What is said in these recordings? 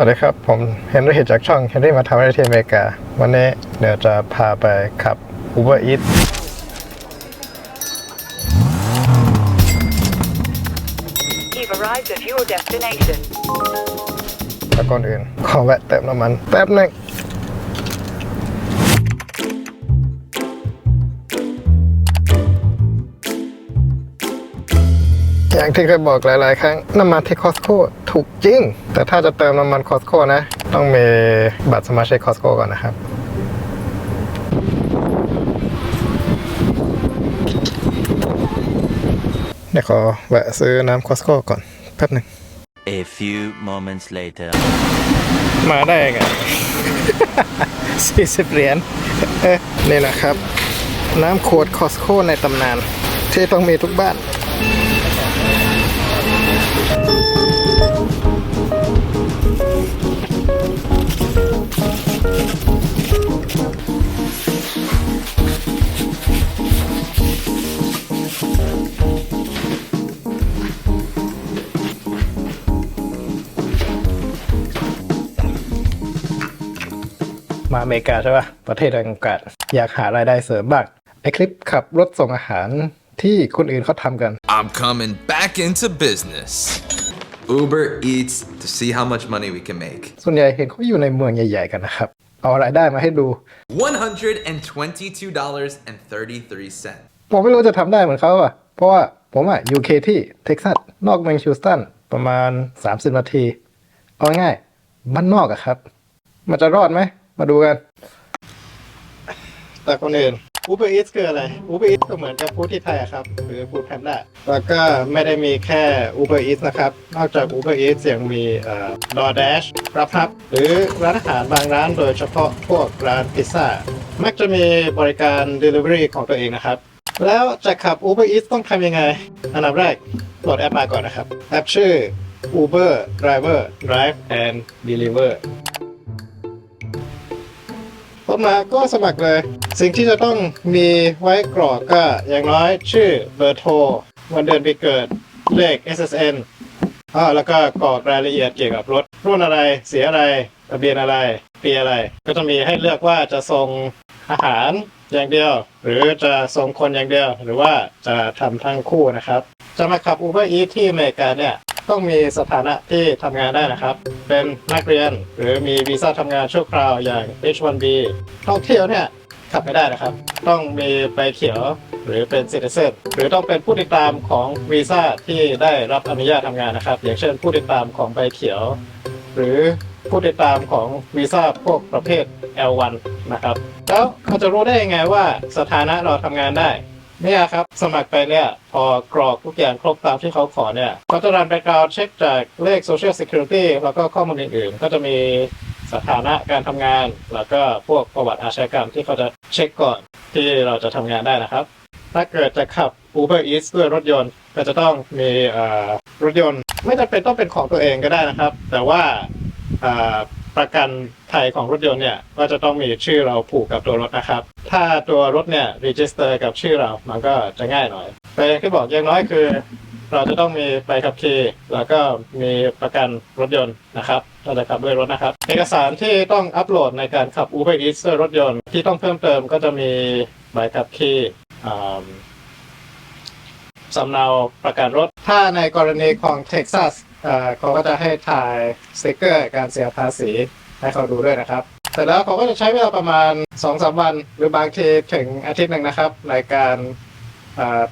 วัสดีครับ ผมเฮนรี่จากช่องเฮนรี่มาทำอะไรที่อเมริกา วันนี้เดี๋ยวจะพาไปขับ Uber Eats You've arrived at your destination. แล้วก่อนอื่น ขอแวะเติมน้ำมันแป๊บหนึง อย่างที่เคยบอกหลาย ๆ ครั้ง น้ำมันที่คอสโก้ถูกจริง แต่ถ้าจะเติมน้ำมันคอสโก้นะ ต้องมีบัตรสมาชิกคอสโก้ก่อนนะครับเดี๋ยวขอแวะซื้อน้ำคอสโก้ก่อนแป๊บหนึ่ง A few moments later. มาได้ไง40เหรียญเอ๊ะนี่นะครับ น้ำขวดคอสโคในตำนาน ที่ต้องมีทุกบ้าน มาอเมริกาใช่ปะประเทศแห่งโอกาสอยากหารายได้เสริมบ้างไอคลิปขับรถส่งอาหารที่คนอื่นเขาทำกัน I'm coming back into business. Uber Eats to see how much money we can make. ส่วนใหญ่เห็นเขาอยู่ในเมืองใหญ่ ๆ กันนะครับ เอารายได้มาให้ดู $122.33. ผมไม่รู้จะทำได้เหมือนเขาอะเพราะว่าผมอะอยู่เคที่เท็กซัสนอกเมืองฮิวสตันประมาณ 30 นาที เอาง่ายๆบ้านนอกอะครับ มันจะรอดไหม มาดูกัน แต่คนอื่น Uber Eats คืออะไร Uber Eats ก็เหมือนกับฟู้ดที่ไทยอะครับ หรือ Food Panda แล้วก็ไม่ได้มีแค่ Uber Eats นะครับ นอกจาก Uber Eats ยังมีเอ่อ DoorDash รับฮับ หรือร้านอาหารบางร้านโดยเฉพาะพวกร้านพิซซ่า มักจะมีบริการ Delivery ของตัวเองนะครับ แล้วจะขับ Uber Eats ต้องทำยังไง อันดับแรกโหลดแอปมาก่อนนะครับ แอปชื่อ Uber Driver Drive and Deliver ต้นมาก็สมัครเลย สิ่งที่จะต้องมีไว้กรอกก็อย่างน้อยชื่อเบอร์โทรวันเดือนปีเกิดเลข SSN อ่าแล้วก็กรอกรายละเอียดเกี่ยวกับรถรุ่นอะไรเสียอะไรทะเบียนอะไรปีอะไร ก็จะมีให้เลือกว่าจะส่งอาหารอย่างเดียว หรือจะส่งคนอย่างเดียว หรือว่าจะทำทั้งคู่นะครับ จะมาขับ Uber Eats ที่อเมริกาเนี่ย ต้องมีสถานะที่ทำงานได้นะครับ เป็นนักเรียนหรือมีวีซ่าทำงานชั่วคราวอย่าง H1B ท่องเที่ยวเนี่ยขับไม่ได้นะครับ ต้องมีใบเขียวหรือเป็น citizen หรือต้องเป็นผู้ติดตามของวีซ่าที่ได้รับอนุญาตทำงานนะครับ อย่างเช่น ผู้ติดตามของใบเขียว หรือผู้ติดตามของวีซ่าพวกประเภท L1 นะครับ แล้วเราจะรู้ได้ยังไงว่าสถานะเราทำงานได้ เนี่ยครับ สมัครไปเนี่ย พอกรอกทุกอย่างครบตามที่เขาขอเนี่ยเขาจะรันแบ็กกราวด์เช็คจากเลข Social Security แล้วก็ข้อมูลอื่นๆ ก็จะมีสถานะการทำงาน แล้วก็พวกประวัติอาชญากรรมที่เขาจะเช็คก่อนที่เราจะทำงานได้นะครับ ถ้าเกิดจะขับ Uber Eats ด้วยรถยนต์ ก็จะต้องมีเอ่อรถยนต์ ไม่จำเป็นต้องเป็นของตัวเองก็ได้นะครับ แต่ว่า ประกันภัยของรถยนต์เนี่ยก็จะต้องมีชื่อเราผูกกับตัวรถนะครับ ถ้าตัวรถเนี่ยรีจิสเตอร์กับชื่อเรา มันก็จะง่ายหน่อย แต่อย่างที่บอกอย่างน้อยคือ เราจะต้องมีใบขับขี่แล้วก็มีประกันรถยนต์นะครับเราจะขับด้วยรถนะครับ เอกสารที่ต้องอัปโหลดในการขับ Uber Eats รถยนต์ที่ต้องเพิ่มเติมก็จะมีใบขับขี่อ่าสำเนาประกันรถ ถ้าในกรณีของเท็กซัส เขาก็จะให้ถ่ายสติกเกอร์การเสียภาษีให้เขาดูด้วยนะครับเสร็จแล้วเขาก็จะใช้เวลาประมาณ2อสวัน หรือบางทีถึงอาทิตย์หนึ่งนะครับ ในการ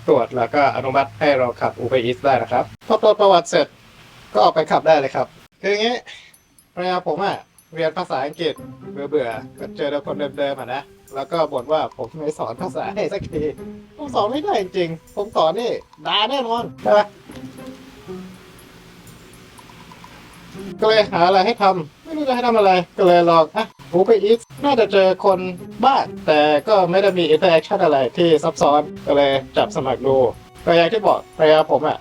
ตรวจแล้วก็อนุมัติให้เราขับ Uber Eats ได้นะครับ พอตรวจประวัติเสร็จก็ออกไปขับได้เลยครับ คืออย่างนี้ภรรยาผมอะเรียนภาษาอังกฤษเบื่อเบื่อๆก็เจอแต่คนเดิมๆอะนะแล้วก็บ่นว่าผมไม่สอนภาษาให้สักทีผมสอนไม่ได้จริงผมสอนนี่ด่าแน่นอนใช่ไหม ก็เลยหาอะไรให้ทำไม่รู้จะให้ทำอะไร ก็เลยลองอะผมไปอีทน่าจะเจอคนบ้านแต่ก็ไม่ได้มีอินเตอร์แอคชั่นอะไรที่ซับซ้อนก็เลยจับสมัครดูก็อย่างที่บอกภรรยาผมอะ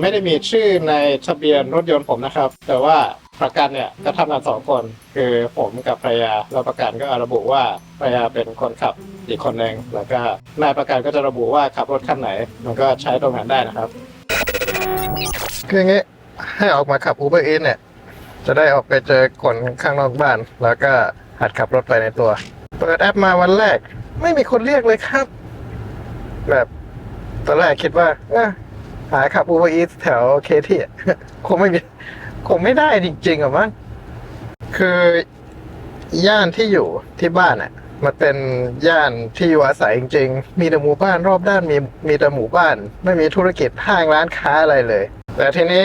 ไม่ได้มีชื่อในทะเบียนรถยนต์ผมนะครับ แต่ว่าประกันเนี่ยก็ทำงานสองคน คือผมกับภรรยาแล้วประกันก็ระบุว่าภรรยาเป็นคนขับอีกคนหนึ่งแล้วก็นายประกันก็จะระบุว่าขับรถคันไหน มันก็ใช้ตรงนั้นได้นะครับ คืออย่างงี้ให้ออกมาขับ Uber Eats เนี่ย จะได้ออกไปเจอคนข้างนอกบ้าน แล้วก็หัดขับรถไปในตัว เปิดแอปมาวันแรก ไม่มีคนเรียกเลยครับ แบบตอนแรกคิดว่าเอ้อหาขับ Uber Eats แถวเคที่ คงไม่มีคงไม่ได้จริงๆหรอมั้งคือย่านที่อยู่ที่บ้านอะ มันเป็นย่านที่อยู่อาศัยจริง ๆ มีแต่หมู่บ้านรอบด้านมีมีแต่หมู่บ้าน ไม่มีธุรกิจห้างร้านค้าอะไรเลย แต่ทีนี้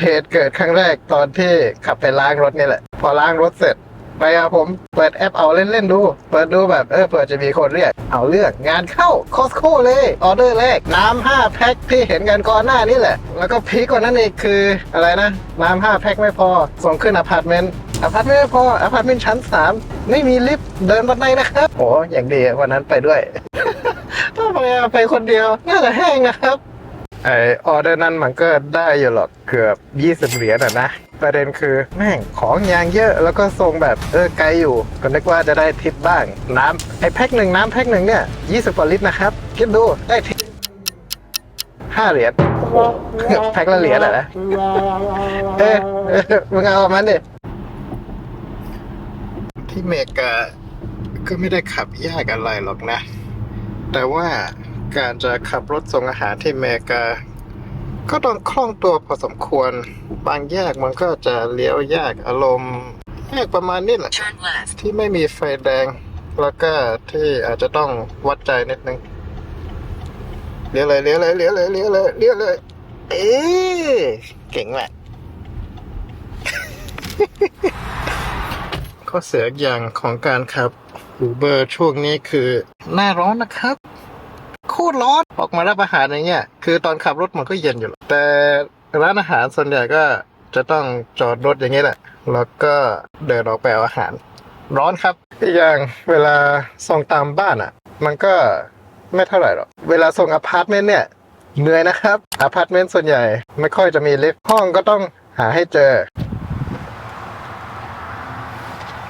เหตุเกิดครั้งแรกตอนที่ขับไปล้างรถนี่แหละ พอล้างรถเสร็จ ไปอะผมเปิดแอปเอาเล่นๆดู เปิดดูแบบเออเปิดจะมีคนเรียก เอาเลือกงานเข้าคอสโคเลยออเดอร์แรก น้ำห้าแพ็คที่เห็นกันก่อนหน้านี่แหละ แล้วก็พีคกว่านั้นอีกคืออะไรนะ น้ำห้าแพ็คไม่พอ ส่งขึ้นอพาร์ตเมนต์อพาร์ตเมนต์ไม่พออพาร์ตเมนต์ชั้นสามไม่มีลิฟต์เดินบันไดนะครับโอ้อย่างดีวันนั้นไปด้วยถ้าไปไปคนเดียวน่าจะแห้งนะครับ ไอออเดอร์นั้นมันก็ได้อยู่หรอกเกือบ 20 เหรียญอะนะ ประเด็นคือแม่งของยางเยอะแล้วก็ทรงแบบเออไกลอยู่ ก็นึกว่าจะได้ทิปบ้าง น้ำไอแพ็คหนึ่งน้ำแพ็คหนึ่งเนี่ย 20กว่าลิตรนะครับ คิดดูได้ทิปห้าเหรียญแพ็คละเหรียญอะนะเออเออมึงเอามันดิที่เมกาก็ไม่ได้ขับยากอะไรหรอกนะ แต่ว่า การจะขับรถส่งอาหารที่อเมริกา ก็ต้องคล่องตัวพอสมควร บางแยกมันก็จะเลี้ยวยากอารมณ์แยกประมาณนี้แหละ Turn left. ที่ไม่มีไฟแดง แล้วก็ที่อาจจะต้องวัดใจนิดนึงเลี้ยวเลยเลี้ยวเลยเลี้ยวเลยเลี้ยวเลยเลี้ยวเลย เอ๊ะเก่งแหละข้อเสียอย่างของการขับ Uber ช่วงนี้คือ หน้าร้อนนะครับ โคตรร้อน ออกมารับอาหารอย่างเงี้ย คือตอนขับรถมันก็เย็นอยู่หรอกแต่ร้านอาหารส่วนใหญ่ก็จะต้องจอดรถอย่างเงี้ยแหละ แล้วก็เดินออกไปเอาอาหาร ร้อนครับอีกอย่างเวลาส่งตามบ้านอะ มันก็ไม่เท่าไหร่หรอก เวลาส่งอพาร์ตเมนต์เนี่ยเหนื่อยนะครับ อพาร์ตเมนต์ส่วนใหญ่ไม่ค่อยจะมีลิฟต์ห้องก็ต้องหาให้เจอ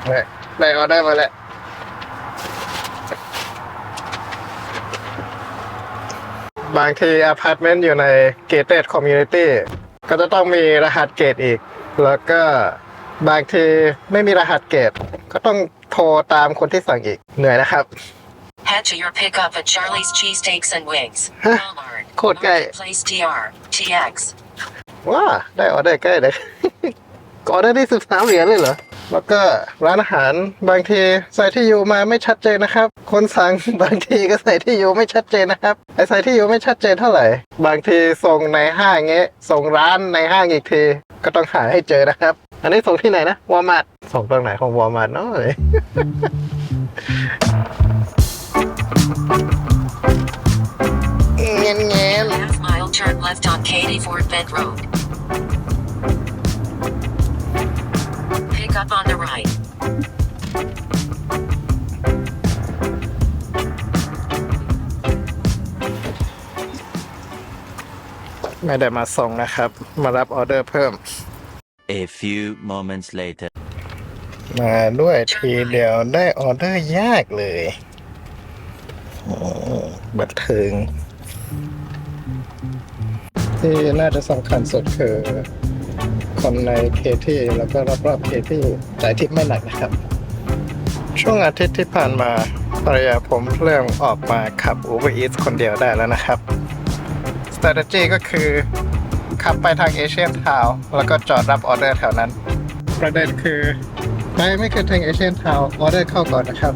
เนี่ยได้ออเดอร์มาแล้ว บางทีอพาร์ตเมนต์อยู่ในเก t เต็ดคอมมูนิตี้ก็จะต้องมีรหัสเกตอีก แล้วก็บางทีไม่มีรหัสเกต ก็ต้องโทรตามคนที่สั่งอีกเหนื่อยนะครับ Head to your pickup at Charlie's Cheesesteaks and Wings. Huh? Walmart. Code guy. Place TR. TX. ว้าได้ออเดอร์ใกล้เลยก็ออเดอร์ที่สิบสามเหรียญเลยเหรอ แล้วก็ร้านอาหารบางทีใส่ที่อยู่มาไม่ชัดเจนนะครับ คนสั่งบางทีก็ใส่ที่อยู่ไม่ชัดเจนนะครับไอใส่ที่อยู่ไม่ชัดเจนเท่าไหร่ บางทีส่งในห้างเงี้ยส่งร้านในห้างอีกที ก็ต้องหาให้เจอนะครับ อันนี้ส่งที่ไหนนะวอร์มาร์ส่งตรงไหนของวอร์มาร์เนาะเงี้ยเงี้ย Half mile turn left on Katy Ford Bed Road. Pick up on the right. ไม่ได้มาส่งนะครับ มารับออเดอร์เพิ่ม A few moments later. มาด้วยทีเดียวได้ออเดอร์ยากเลยโอ้บันเทิงที่น่าจะสำคัญสุดคือ คนในเคที่แล้วก็รอบๆเคที่จ่ายทิปไม่หนักนะครับ ช่วงอาทิตย์ที่ผ่านมาภรรยาผมเริ่มออกมาขับ Uber Eats คนเดียวได้แล้วนะครับ strategy ก็คือขับไปทางเอเชียนทาวแล้วก็จอดรับออเดอร์แถวนั้น ประเด็นคือไปไม่เคยถึงเอเชียนทาวออเดอร์เข้าก่อนนะครับ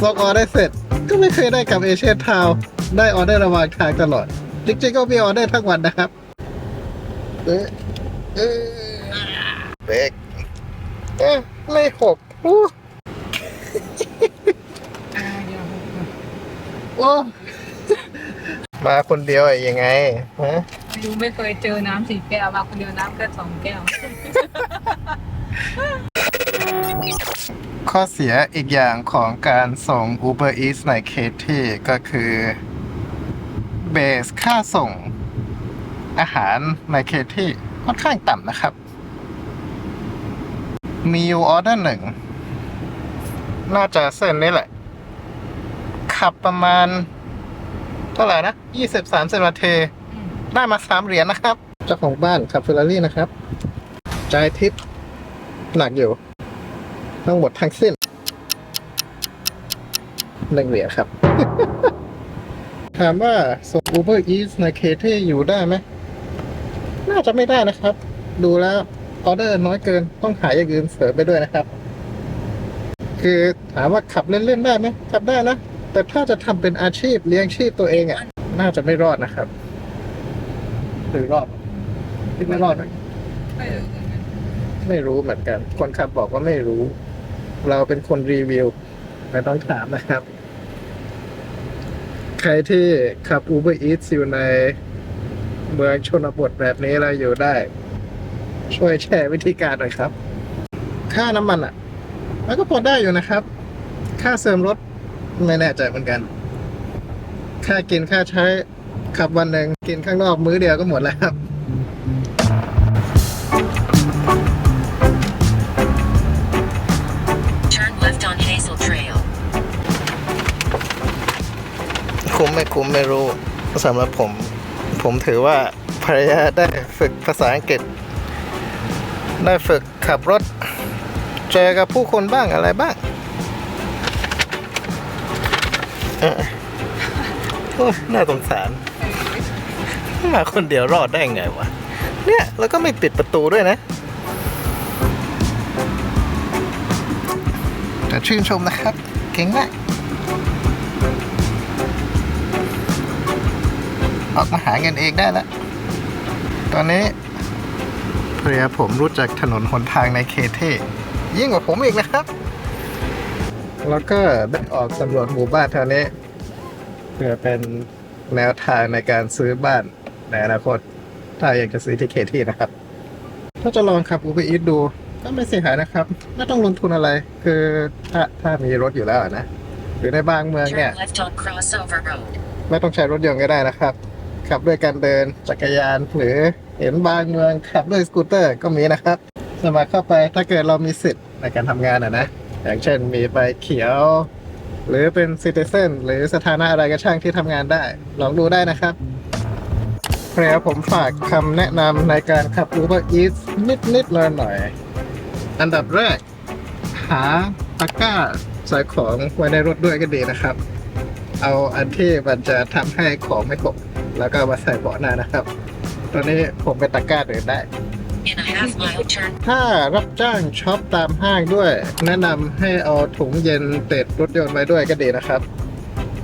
ส่งออเดอร์เสร็จก็ไม่เคยได้กลับเอเชียนทาวได้ออเดอร์ระหว่างทางตลอดจริงๆก็มีออเดอร์ทั้งวันนะครับเอ๊ะ เอ๊ะเบรกเอ๊ะไม่หกอู้โอ้มาคนเดียวอะยังไงฮะไม่รู้ไม่เคยเจอน้ำสี่แก้วมาคนเดียวน้ำแค่สองแก้ว ข้อเสียอีกอย่างของการส่ง Uber Eats ในเคสที่ก็คือเบสค่าส่งอาหารในเคสที่ ค่อนข้างต่ำนะครับ มีอยู่ออเดอร์หนึ่ง น่าจะเส้นนี้แหละ ขับประมาณ เท่าไหร่นะ20-30นาทีได้มา3เหรียญนะครับ เจ้าของบ้านขับเฟอร์รารี่นะครับจ่ายทิปหนักอยู่ ทั้งหมดทั้งสิ้นหนึ่งเหรียญครับ ถามว่าส่ง Uber Eats ในเคเทอยู่ได้ไหม น่าจะไม่ได้นะครับ ดูแล้วออเดอร์น้อยเกินต้องหาอย่างอื่นเสริมไปด้วยนะครับ คือถามว่าขับเล่นๆได้ไหมขับได้นะ แต่ถ้าจะทำเป็นอาชีพเลี้ยงชีพตัวเองอะ น่าจะไม่รอดนะครับหรือรอดคิดไม่รอดไหมไม่รู้เหมือนกันไม่รู้เหมือนกัน คนขับบอกว่าไม่รู้ เราเป็นคนรีวิวไม่ต้องถามนะครับ ใครที่ขับ Uber Eats อยู่ใน เมืองชนบทแบบนี้เราอยู่ได้ ช่วยแชร์วิธีการหน่อยครับ ค่าน้ำมันอะมันก็พอได้อยู่นะครับ ค่าเสริมรถไม่แน่ใจเหมือนกัน ค่ากินค่าใช้ขับวันหนึ่งกินข้างนอกมื้อเดียวก็หมดแล้วครับ Turn left on Hazel Trail. คุ้มไม่คุ้มไม่รู้สำหรับผม ผมถือว่าภรรยาได้ฝึกภาษาอังกฤษ ได้ฝึกขับรถ เจอกับผู้คนบ้างอะไรบ้างเออโอ้ยน่าสงสารมาคนเดียวรอดได้ไงวะ เนี่ย แล้วก็ไม่ปิดประตูด้วยนะ แต่ชื่นชมนะครับ เก่งมาก ออกมาหาเงินเองได้แล้ว ตอนนี้ภรรยาผมรู้จักถนนหนทางในเคเทยิ่งกว่าผมอีกนะครับ แล้วก็ได้ออกสำรวจหมู่บ้านแถวนี้เพื่อเป็นแนวทางในการซื้อบ้านในอนาคต ถ้าอยากจะซื้อที่เคที่นะครับ ถ้าจะลองขับ Uber Eats ดูก็ไม่เสียหายนะครับ ไม่ต้องลงทุนอะไร คือถ้าถ้ามีรถอยู่แล้วอะนะ หรือในบางเมืองเนี่ย Turn left on Crossover Road. ไม่ต้องใช้รถยนต์ก็ได้นะครับ ขับด้วยการเดินจักรยาน หรือเห็นบางเมืองขับด้วยสกูตเตอร์ก็มีนะครับ สมัครเข้าไปถ้าเกิดเรามีสิทธิ์ในการทำงานอะนะ อย่างเช่นมีใบเขียว หรือเป็นซิติเซนหรือสถานะอะไรก็ช่างที่ทำงานได้ ลองดูได้นะครับเพรผมฝากคำแนะนำในการขับ Uber Eats นิดๆหน่อยๆอันดับแรก หาตะกร้าใส่ของไว้ในรถด้วยก็ดีนะครับ เอาอันที่มันจะทำให้ของไม่ตก แล้วก็มาใส่เบาะหน้านะครับ ตอนนี้ผมเป็นตะกร้าเดินได้ In a half mile, turn ถ้ารับจ้างช็อปตามห้างด้วย แนะนำให้เอาถุงเย็นติดรถยนต์ไว้ด้วยก็ดีนะครับ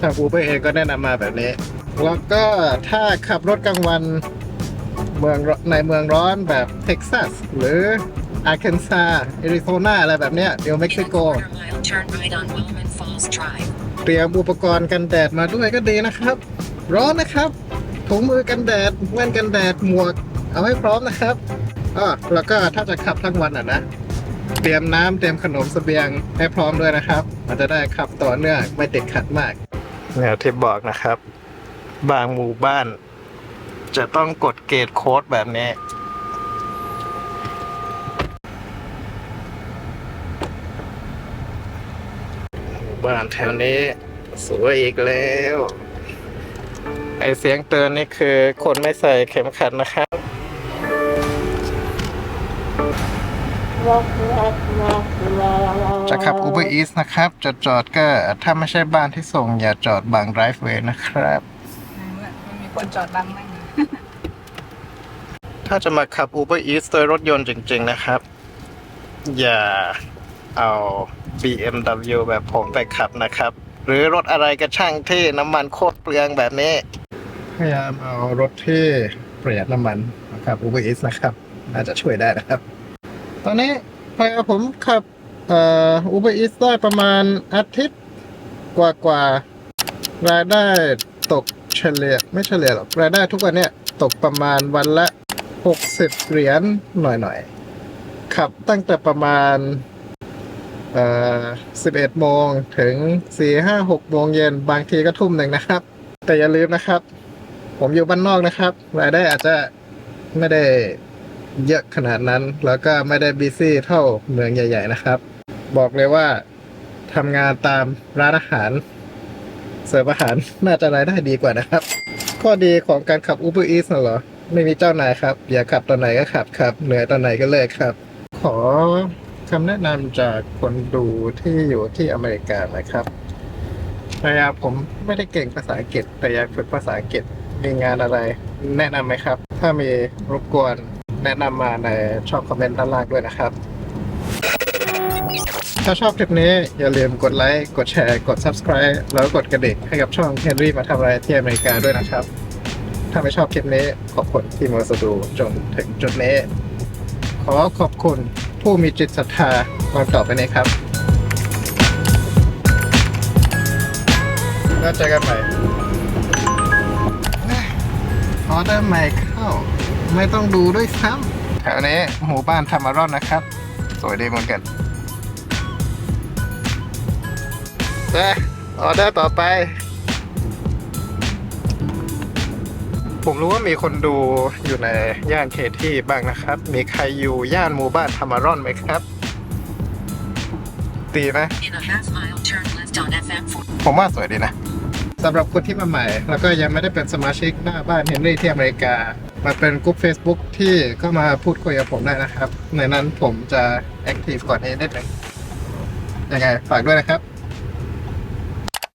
ทางอูเบอร์เองก็แนะนำมาแบบนี้ แล้วก็ถ้าขับรถกลางวันเมืองร้อนในเมืองร้อนแบบเท็กซัส หรืออาร์เคนซาแอริโซนาอะไรแบบเนี้ยนิวเม็กซิโก quarter mile, turn right on Wellman Falls Drive. เตรียมอุปกรณ์กันแดดมาด้วยก็ดีนะครับ ร้อนนะครับ ถุงมือกันแดดแว่นกันแดดหมวก เอาให้พร้อมนะครับอ๋อแล้วก็ถ้าจะขับทั้งวันอะนะเตรียมน้ำเตรียมขนมสเสบียงให้พร้อมด้วยนะครับ มันจะได้ขับต่อเนื่องไม่ติดขัดมากแนวที่บอกนะครับ บางหมู่บ้าน จะต้องกดเกตโค้ดแบบนี้หมู่บ้านแถวนี้สวยอีกแล้ว ไอเสียงเตือนนี่คือคนไม่ใส่เข็มขัดนะครับจะขับ Uber Eats นะครับ จะจอดก็ถ้าไม่ใช่บ้านที่ส่ง อย่าจอดบาง driveway นะครับ มันมีคนจอดบังนั่งอยู่ถ้าจะมาขับ Uber Eats โดยรถยนต์จริง ๆ นะครับ อย่าเอา BMW แบบผมไปขับนะครับ หรือรถอะไรก็ช่างที่น้ำมันโคตรเปลืองแบบนี้พ ยายามเอารถที่ประหยัดน้ำมันนะครับ Uber Eats นะครับ น่าจะช่วยได้นะครับ ตอนนี้พยาผมขับเอ่อ Uber Eats ได้ประมาณอาทิตย์กว่าๆรายได้ตกเฉลี่ยไม่เฉลี่ยหรอกรายได้ทุกวันเนี่ยตกประมาณวันละ 60 เหรียญหน่อยๆ ขับตั้งแต่ประมาณเอ่อ11 โมงถึง 4 5 6 โมงเย็นบางทีก็ทุ่มหนึ่งนะครับ แต่อย่าลืมนะครับ ผมอยู่บ้านนอกนะครับ รายได้อาจจะไม่ได้เยอะขนาดนั้น แล้วก็ไม่ได้บีซี่เท่าเมืองใหญ่ ๆ นะครับ บอกเลยว่าทำงานตามร้านอาหาร เสิร์ฟอาหารน่าจะรายได้ดีกว่านะครับ ข้อดีของการขับ Uber Eats น่ะเหรอ ไม่มีเจ้านายครับ อยากขับตอนไหนก็ขับครับเหนื่อยตอนไหนก็เลิกครับ ขอคำแนะนำจากคนดูที่อยู่ที่อเมริกานะครับภรรยาผมไม่ได้เก่งภาษาอังกฤษแต่อยากฝึกภาษาอังกฤษ มีงานอะไร แนะนำไหมครับ ถ้ามีรบกวนแนะนำมาในช่องคอมเมนต์ด้านล่างด้วยนะครับ ถ้าชอบคลิปนี้อย่าลืมกดไลค์ กดแชร์ กด Subscribe แล้วกดกระดิ่งให้กับช่อง Henry มาทำอะไรที่อเมริกาด้วยนะครับ ถ้าไม่ชอบคลิปนี้ขอบคุณที่มาสดูจนถึงจุดนี้ ขอขอบคุณผู้มีจิตศรัทธามาต่อไปนี้ครับแล้วเจอกันใหม่ ออเดอร์ใหม่เข้า ไม่ต้องดูด้วยซ้ำแถวนี้หมู่บ้านธรรมารอนนะครับ สวยดีเหมือนกันเอ้ยออเดอร์ต่อไป ผมรู้ว่ามีคนดูอยู่ในย่านเคที่บ้างนะครับ มีใครอยู่ย่านหมู่บ้านธรรมารอนไหมครับ ตีไหม In a half mile, turn left on FM 4. ผมว่าสวยดีนะ สำหรับคนที่มาใหม่ แล้วก็ยังไม่ได้เป็นสมาชิกหน้าบ้านเฮนรี่ที่อเมริกามาเป็นกลุ่ม Facebook ที่เข้ามาพูดคุยกับผมได้นะครับ ในนั้นผมจะแอคทีฟก่อนนี้นิดหนึ่งยังไงฝากด้วยนะครับ